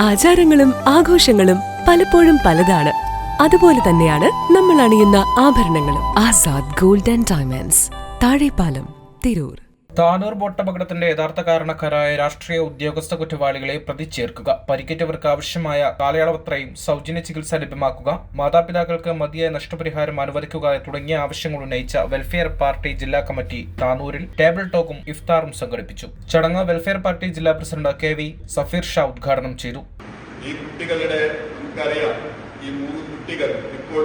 ആചാരങ്ങളും ആഘോഷങ്ങളും പലപ്പോഴും പലതാണ്. അതുപോലെ തന്നെയാണ് നമ്മൾ അണിയുന്ന ആഭരണങ്ങളും. Azad gold and diamonds Thazhepalam Tirur. Tanur ബോട്ടപകടത്തിന്റെ യഥാർത്ഥ കാരണക്കാരായ രാഷ്ട്രീയ ഉദ്യോഗസ്ഥ കുറ്റവാളികളെ പ്രതി ചേർക്കുക പരിക്കേറ്റവർക്ക് ആവശ്യമായ കാലയളവത്രയും സൗജന്യ ചികിത്സ ലഭ്യമാക്കുക മാതാപിതാക്കൾക്ക് മതിയായ നഷ്ടപരിഹാരം അനുവദിക്കുക തുടങ്ങിയ ആവശ്യങ്ങൾ ഉന്നയിച്ച വെൽഫെയർ പാർട്ടി ജില്ലാ കമ്മിറ്റി താനൂരിൽ ടേബിൾ ടോക്കും ഇഫ്താറും സംഘടിപ്പിച്ചു. ചടങ്ങ് വെൽഫെയർ പാർട്ടി ജില്ലാ president K V Safeer Shah ഉദ്ഘാടനം ചെയ്തു. ഈ കുട്ടികളുടെ ഈ മൂന്ന് കുട്ടികൾ ഇപ്പോൾ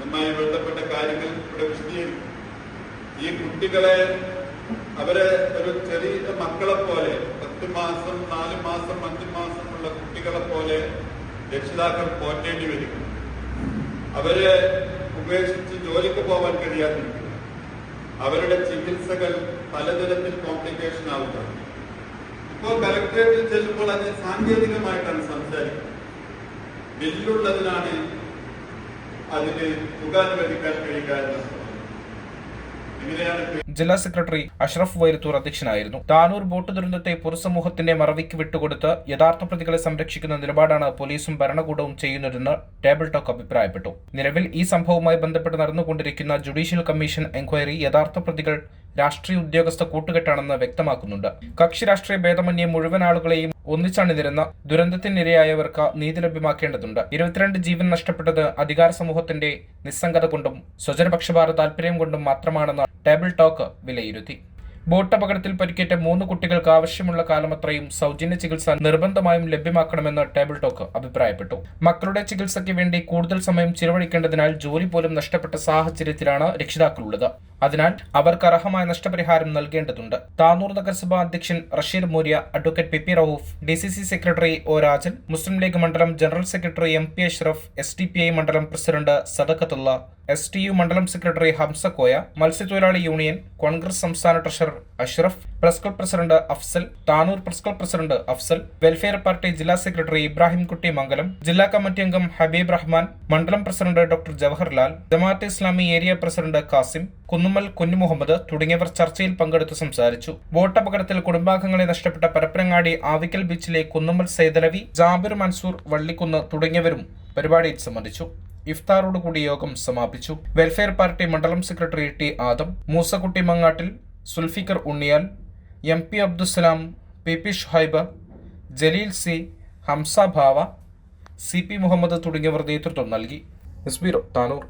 നന്നായി ബന്ധപ്പെട്ട കാര്യങ്ങൾ ഇവിടെ ഈ കുട്ടികളെ അവരെ ഒരു ചെറിയ മക്കളെ പോലെ പത്ത് മാസം നാല് മാസം അഞ്ച് ഉള്ള കുട്ടികളെ പോലെ രക്ഷിതാക്കൾ പോറ്റേണ്ടി വരും. അവരെ ഉപേക്ഷിച്ച് ജോലിക്ക് പോകാൻ കഴിയാതിരിക്കും. അവരുടെ ചികിത്സകൾ പലതരത്തിൽ കോംപ്ലിക്കേഷൻ ആവുക ഇപ്പോൾ കലക്ടറേറ്റിൽ ചെല്ലുമ്പോൾ അത് സാങ്കേതികമായിട്ടാണ് സംസാരിക്കുന്നത്. ബില്ലുള്ളതിനാണ് അതിന് തുക അനുവദിക്കാൻ കഴിയുക ഇങ്ങനെയാണ് ജില്ലാ സെക്രട്ടറി അഷ്റഫ് വൈരത്തൂർ അധ്യക്ഷനായിരുന്നു. താനൂർ ബോട്ട് ദുരന്തത്തെ പൊതുസമൂഹത്തിന്റെ മറവിക്ക് വിട്ടുകൊടുത്ത് യഥാർത്ഥ പ്രതികളെ സംരക്ഷിക്കുന്ന നിലപാടാണ് പോലീസും ഭരണകൂടവും ചെയ്യുന്നതെന്ന് ടേബിൾ ടോക്ക് അഭിപ്രായപ്പെട്ടു. നിലവിൽ ഈ സംഭവവുമായി ബന്ധപ്പെട്ട് നടന്നുകൊണ്ടിരിക്കുന്ന ജുഡീഷ്യൽ കമ്മീഷൻ എൻക്വയറി യഥാർത്ഥ പ്രതികൾ രാഷ്ട്രീയ ഉദ്യോഗസ്ഥ കൂട്ടുകെട്ടാണെന്ന് വ്യക്തമാക്കുന്നുണ്ട്. കക്ഷി രാഷ്ട്രീയ ഭേദമന്യേ മുഴുവൻ ആളുകളെയും ഒന്നിച്ചണിനിരുന്ന ദുരന്തത്തിനിരയായവർക്ക് നീതി ലഭ്യമാക്കേണ്ടതുണ്ട്. ഇരുപത്തിരണ്ട് ജീവൻ നഷ്ടപ്പെട്ടത് അധികാര സമൂഹത്തിന്റെ നിസ്സംഗത കൊണ്ടും സ്വജനപക്ഷപാത താല്പര്യം കൊണ്ടും മാത്രമാണെന്ന് ടേബിൾ ടോക്ക് വിലയിരുത്തി. ബോട്ട് അപകടത്തിൽ പരിക്കേറ്റ മൂന്ന് കുട്ടികൾക്ക് ആവശ്യമുള്ള കാലമത്രയും സൗജന്യ ചികിത്സ നിർബന്ധമായും ലഭ്യമാക്കണമെന്ന് ടേബിൾ ടോക്ക് അഭിപ്രായപ്പെട്ടു. മക്കളുടെ ചികിത്സയ്ക്ക് വേണ്ടി കൂടുതൽ സമയം ചിലവഴിക്കേണ്ടതിനാൽ ജോലി പോലും നഷ്ടപ്പെട്ട സാഹചര്യത്തിലാണ് രക്ഷിതാക്കളുള്ളത്. അതിനാൽ അവർക്ക് അർഹമായ നഷ്ടപരിഹാരം നൽകേണ്ടതുണ്ട്. താനൂർ നഗരസഭാ അധ്യക്ഷൻ Rasheer Moorya advocate P P Rauf D C C secretary O Rajan Muslim League മണ്ഡലം general secretary M P Ashraf S D P I മണ്ഡലം president Sadakathulla S T U മണ്ഡലം സെക്രട്ടറി ഹംസ കോയ മത്സ്യത്തൊഴിലാളി യൂണിയൻ കോൺഗ്രസ് സംസ്ഥാന treasurer Ashraf press club president Afsal Tanur press club president Afsal welfare party ജില്ലാ secretary Ibrahim Kutty Mangalam ജില്ലാ committee അംഗം ഹബീബ് റഹ്മാൻ മണ്ഡലം president doctor Jawaharlal Jamaat Islami area president Kasim Kunnummal Kunjumuhammed തുടങ്ങിയവർ ചർച്ചയിൽ പങ്കെടുത്തു സംസാരിച്ചു. വോട്ടപകടത്തിൽ കുടുംബാംഗങ്ങളെ നഷ്ടപ്പെട്ട പരപ്പനങ്ങാടി ആവിക്കൽ ബീച്ചിലെ കുന്നുമ്മൽ സൈതലവി ജാബിർ മൻസൂർ വള്ളിക്കുന്ന് തുടങ്ങിയവരും പരിപാടിയിൽ സംബന്ധിച്ചു. ഇഫ്താറോടുകൂടി യോഗം സമാപിച്ചു. വെൽഫെയർ പാർട്ടി മണ്ഡലം secretary T Adam Moosakutty Mangattil Sulfikar Unniyal M P Abdussalam P P Shuhaib Jaleel C Hamsa Bhava C P Muhammad തുടങ്ങിയവർ നേതൃത്വം നൽകി. S B Tanur.